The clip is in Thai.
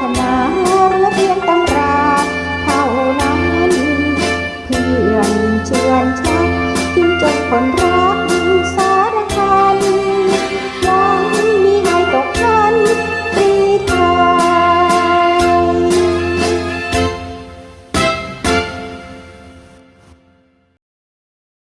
ถนาหรือเพียงตำราเท่านั้น เพื่อนเชิญชักกินจนคนรั